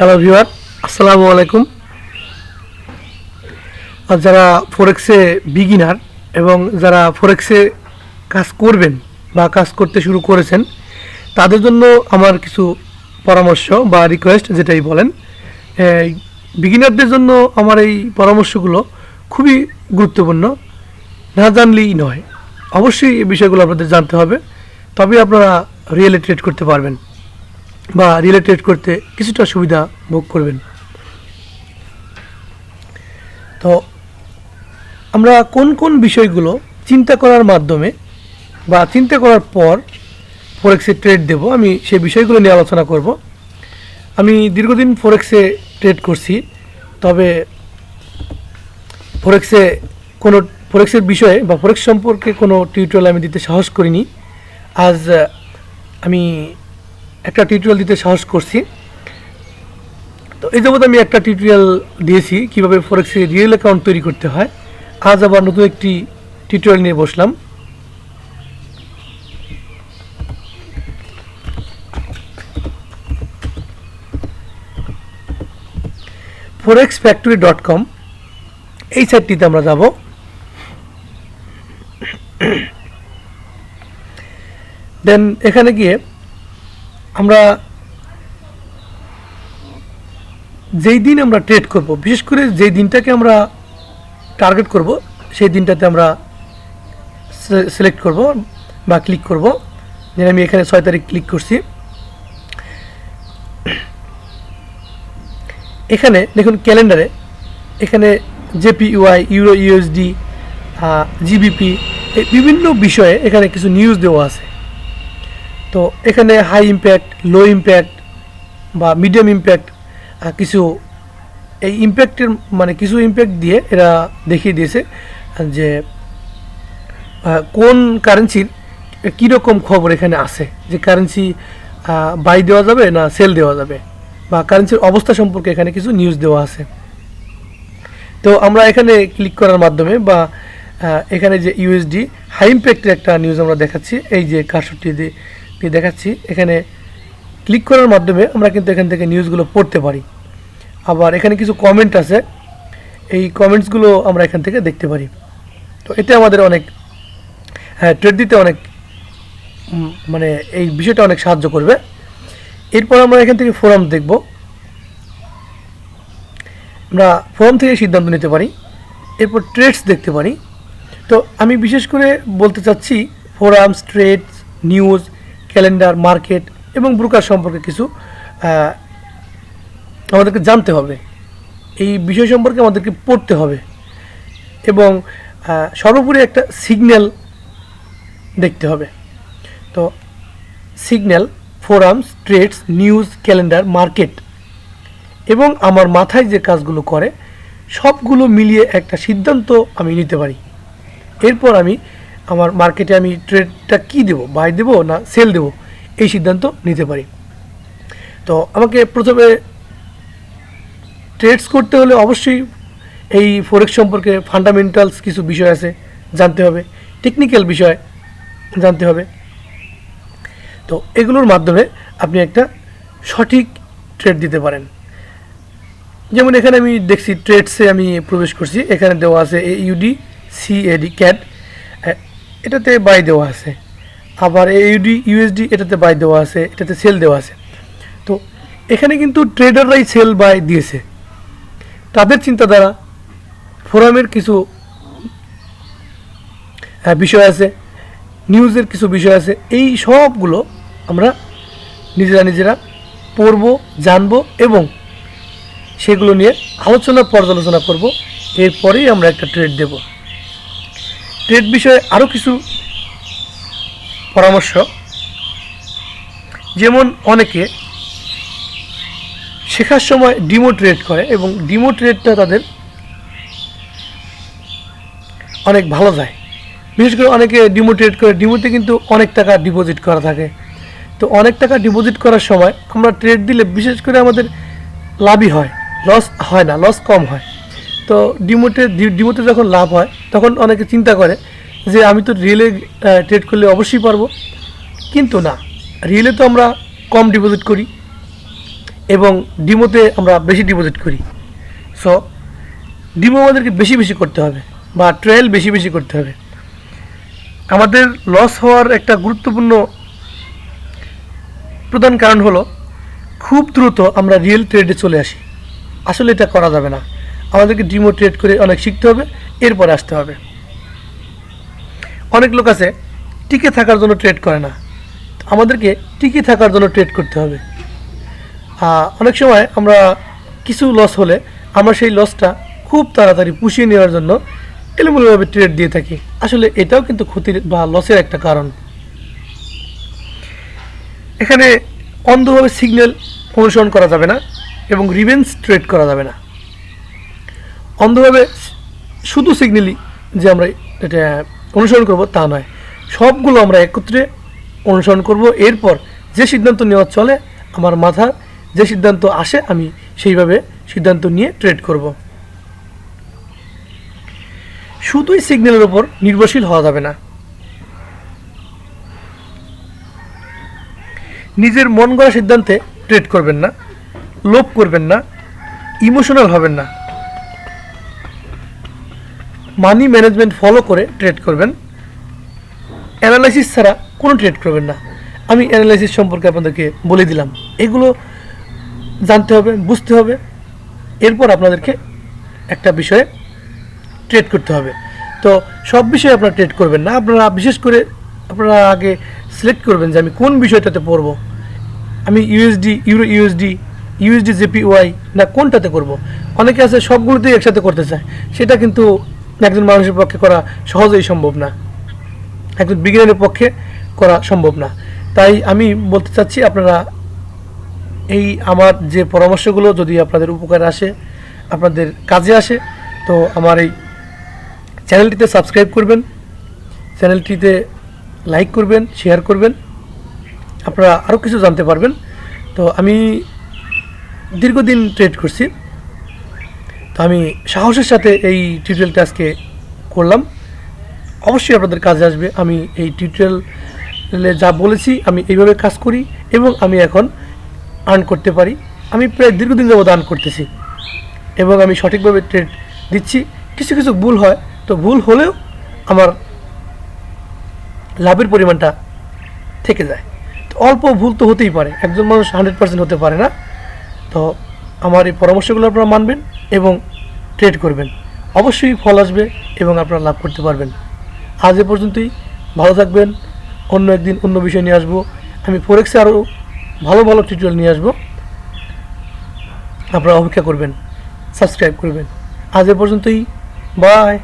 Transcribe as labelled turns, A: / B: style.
A: Hello viewer আসসালামু আলাইকুম আর যারা ফোরেক্সে বিগিনার এবং যারা ফোরেক্সে কাজ করবেন বা কাজ করতে শুরু করেছেন, তাদের জন্য আমার কিছু পরামর্শ বা রিকোয়েস্ট যেটাই বলেন। বিগিনারদের জন্য আমার এই পরামর্শগুলো খুবই গুরুত্বপূর্ণ। না জানলেই নয়। অবশ্যই এই বিষয়গুলো আপনাদের জানতে হবে। তবে আপনারা রিয়েলি ট্রেড করতে পারবেন। বা রিলেটেড করতে কিছুটা সুবিধা ভোগ করবেন। তো আমরা কোন কোন বিষয়গুলো চিন্তা করার মাধ্যমে বা চিন্তা করার পর ফরেক্সে ট্রেড দেব, আমি সেই বিষয়গুলো নিয়ে আলোচনা করব। আমি দীর্ঘদিন ফরেক্সে ট্রেড করছি, তবে ফরেক্সে কোনো ফরেক্সের বিষয়ে বা ফরেক্স সম্পর্কে কোনো টিউটোরিয়াল আমি দিতে সাহস করিনি। আজ, আমি একটা টিউটোরিয়াল দিতে সাহস করছি। তো এই যাবৎ আমি একটা টিউটোরিয়াল দিয়েছি, কীভাবে ফরেক্সে রিয়েল অ্যাকাউন্ট তৈরি করতে হয়। আজ আবার নতুন একটি টিউটোরিয়াল নিয়ে বসলাম। ফোরেক্স ফ্যাক্টরি ডট কম এই সাইটটিতে আমরা যাব। দেন এখানে গিয়ে আমরা যেই দিন আমরা ট্রেড করব, বিশেষ করে যেই দিনটাকে আমরা টার্গেট করব, সেই দিনটাতে আমরা সিলেক্ট করব বা ক্লিক করব। যেন আমি এখানে ছয় তারিখ ক্লিক করছি। এখানে দেখুন ক্যালেন্ডারে, এখানে জেপিইউআই ইউরো ইউএসডি জিবিপি বিভিন্ন বিষয়ে এখানে কিছু নিউজ দেওয়া আছে। তো এখানে হাই ইম্প্যাক্ট লো ইম্প্যাক্ট বা মিডিয়াম ইম্প্যাক্ট কিছু এই ইম্প্যাক্টের মানে কিছু ইম্প্যাক্ট দিয়ে এরা দেখিয়ে দিয়েছে যে কোন কারেন্সির কীরকম খবর এখানে আছে? যে কারেন্সি বাই দেওয়া যাবে না সেল দেওয়া যাবে? বা কারেন্সির অবস্থা সম্পর্কে এখানে কিছু নিউজ দেওয়া আছে? তো আমরা এখানে ক্লিক করার মাধ্যমে বা এখানে যে ইউএসডি হাই ইম্প্যাক্টের একটা নিউজ আমরা দেখাচ্ছি। এই যে দিয়ে দেখাচ্ছি। এখানে ক্লিক করার মাধ্যমে আমরা কিন্তু এখান থেকে নিউজগুলো পড়তে পারি। আবার এখানে কিছু কমেন্ট আছে। এই কমেন্টসগুলো আমরা এখান থেকে দেখতে পারি। তো এতে আমাদের অনেক হ্যাঁ ট্রেড দিতে অনেক মানে এই বিষয়টা অনেক সাহায্য করবে। এরপর আমরা এখান থেকে ফোরাম দেখব। আমরা ফোরাম থেকে সিদ্ধান্ত নিতে পারি। এরপর ট্রেডস দেখতে পারি। তো আমি বিশেষ করে বলতে চাচ্ছি forums trades news calendar, market এবং ব্রোকার সম্পর্কে কিছু আমাদেরকে জানতে হবে। এই বিষয় সম্পর্কে আমাদেরকে পড়তে হবে। এবং সর্বোপরি একটা সিগন্যাল দেখতে হবে। তো, signal, forums, trades, news, calendar, market এবং আমার মাথায় যে কাজগুলো করে, সবগুলো মিলিয়ে একটা সিদ্ধান্ত আমি নিতে পারি। এরপর আমি আমার মার্কেটে আমি ট্রেডটা কী দেবো? বাই দেবো না সেল দেবো? এই সিদ্ধান্ত নিতে পারি। তো আমাকে প্রথমে ট্রেডস করতে হলে অবশ্যই এই ফরেক্স সম্পর্কে ফান্ডামেন্টালস কিছু বিষয় আছে, জানতে হবে। টেকনিক্যাল বিষয় জানতে হবে। তো এগুলোর মাধ্যমে আপনি একটা সঠিক ট্রেড দিতে পারেন। যেমন এখানে আমি দেখছি ট্রেডসে আমি প্রবেশ করছি। এখানে দেওয়া আছে এ ইউডি সি এডি ক্যাট এটাতে বাই দেওয়া আছে। আবার ইউডি ইউএসডি এটাতে বাই দেওয়া আছে, এটাতে সেল দেওয়া আছে। তো এখানে কিন্তু ট্রেডাররাই সেল বাই দিয়েছে। তাদের চিন্তাধারা ফোরামের কিছু বিষয় আছে নিউজের কিছু বিষয় আছে, এই সবগুলো আমরা নিজেরা নিজেরা পড়ব, জানব এবং সেগুলো নিয়ে আলোচনা পর্যালোচনা করব। এরপরেই আমরা একটা ট্রেড দেব। ট্রেড বিষয়ে আরও কিছু পরামর্শ। যেমন অনেকে শেখার সময় ডিমো ট্রেড করে এবং ডিমো ট্রেডটা তাদের অনেক ভালো যায় বিশেষ করে অনেকে ডিমো ট্রেড করে, ডিমোতে কিন্তু অনেক টাকা ডিপোজিট করা থাকে। তো অনেক টাকা ডিপোজিট করার সময় আমরা ট্রেড দিলে বিশেষ করে আমাদের লাভই হয়, লস হয় না, লস কম হয়। তো ডিমোটে ডিমোতে যখন লাভ হয় তখন অনেকে চিন্তা করে যে আমি তো রিয়েলে ট্রেড করলে অবশ্যই পারব। কিন্তু না রিয়েলে তো আমরা কম ডিপোজিট করি এবং ডিমোতে আমরা বেশি ডিপোজিট করি। সো ডিমো আমাদেরকে বেশি বেশি করতে হবে বা ট্রায়াল বেশি বেশি করতে হবে। আমাদের লস হওয়ার একটা গুরুত্বপূর্ণ প্রধান কারণ হলো, খুব দ্রুত আমরা রিয়েল ট্রেডে চলে আসি। আসলে এটা করা যাবে না। আমাদেরকে ডিমো ট্রেড করে অনেক শিখতে হবে। এরপরে আসতে হবে। অনেক লোক আছে, টিকে থাকার জন্য ট্রেড করে না। আমাদেরকে টিকে থাকার জন্য ট্রেড করতে হবে। অনেক সময় আমরা কিছু লস হলে আমরা সেই লসটা খুব তাড়াতাড়ি পুষিয়ে নেওয়ার জন্য এলোমেলোভাবে ট্রেড দিয়ে থাকি। আসলে এটাও কিন্তু ক্ষতির বা লসের একটা কারণ। এখানে অন্ধভাবে সিগন্যাল অনুসরণ করা যাবে না এবং রিভেন্স ট্রেড করা যাবে না। অন্ধভাবে শুধু সিগন্যালই যে আমরা এটা অনুসরণ করব, তা নয়। সবগুলো আমরা একত্রে অনুসরণ করব। এরপর যে সিদ্ধান্ত নেওয়া চলে, আমার মাথার যে সিদ্ধান্ত আসে, আমি সেইভাবে সিদ্ধান্ত নিয়ে ট্রেড করব। শুধুই সিগন্যালের উপর নির্ভরশীল হওয়া যাবে না। নিজের মন গড়া সিদ্ধান্তে ট্রেড করবেন না, লোভ করবেন না ইমোশনাল হবেন না। মানি ম্যানেজমেন্ট ফলো করে ট্রেড করবেন। অ্যানালাইসিস ছাড়া কোনো ট্রেড করবেন না। আমি অ্যানালাইসিস সম্পর্কে আপনাদেরকে বলে দিলাম। এগুলো জানতে হবে, বুঝতে হবে। এরপর আপনাদেরকে একটা বিষয়ে ট্রেড করতে হবে। তো সব বিষয়ে আপনারা ট্রেড করবেন না। আপনারা বিশেষ করে আপনারা আগে সিলেক্ট করবেন যে আমি কোন বিষয়টাতে পড়ব। আমি USD euro USD USD JP Y না কোনটাতে করব? অনেকে আছে সবগুলোতেই একসাথে করতে চায়। সেটা কিন্তু একজন মানুষের পক্ষে করা সহজেই সম্ভব না। একজন বিজ্ঞানের পক্ষে করা সম্ভব না। তাই আমি বলতে চাচ্ছি, আপনারা এই আমার যে পরামর্শগুলো যদি আপনাদের উপকার আসে, আপনাদের কাজে আসে, তো আমার এই চ্যানেলটিতে সাবস্ক্রাইব করবেন, চ্যানেলটিতে লাইক করবেন, শেয়ার করবেন, আপনারা আরও কিছু জানতে পারবেন। তো আমি দীর্ঘদিন ট্রেড করছি। তো আমি সাহসের সাথে এই টিউটোরিয়ালটা আজকে করলাম। অবশ্যই আপনাদের কাজে আসবে। আমি এই টিউটোরিয়ালে যা বলেছি, আমি এইভাবে কাজ করি এবং আমি এখন আর্ন করতে পারি। আমি প্রায় দীর্ঘদিন যাবত আর্ন করতেছি এবং আমি সঠিকভাবে ট্রেড দিচ্ছি। কিছু কিছু ভুল হয়, তো ভুল হলেও আমার লাভের পরিমাণটা থেকে যায়। তো অল্প ভুল তো হতেই পারে। একজন মানুষ হান্ড্রেড পার্সেন্ট হতে পারে না। তো আমার এই পরামর্শগুলো আপনারা মানবেন এবং ট্রেড করবেন। অবশ্যই ফল আসবে এবং আপনারা লাভ করতে পারবেন। আজ এ পর্যন্তই। ভালো থাকবেন। অন্য একদিন অন্য বিষয় নিয়ে আসব। আমি ফোরেক্সে আরও ভালো ভালো টিউটোরিয়াল নিয়ে আসব। আপনারা অপেক্ষা করবেন। সাবস্ক্রাইব করবেন। আজ এ পর্যন্তই। বাই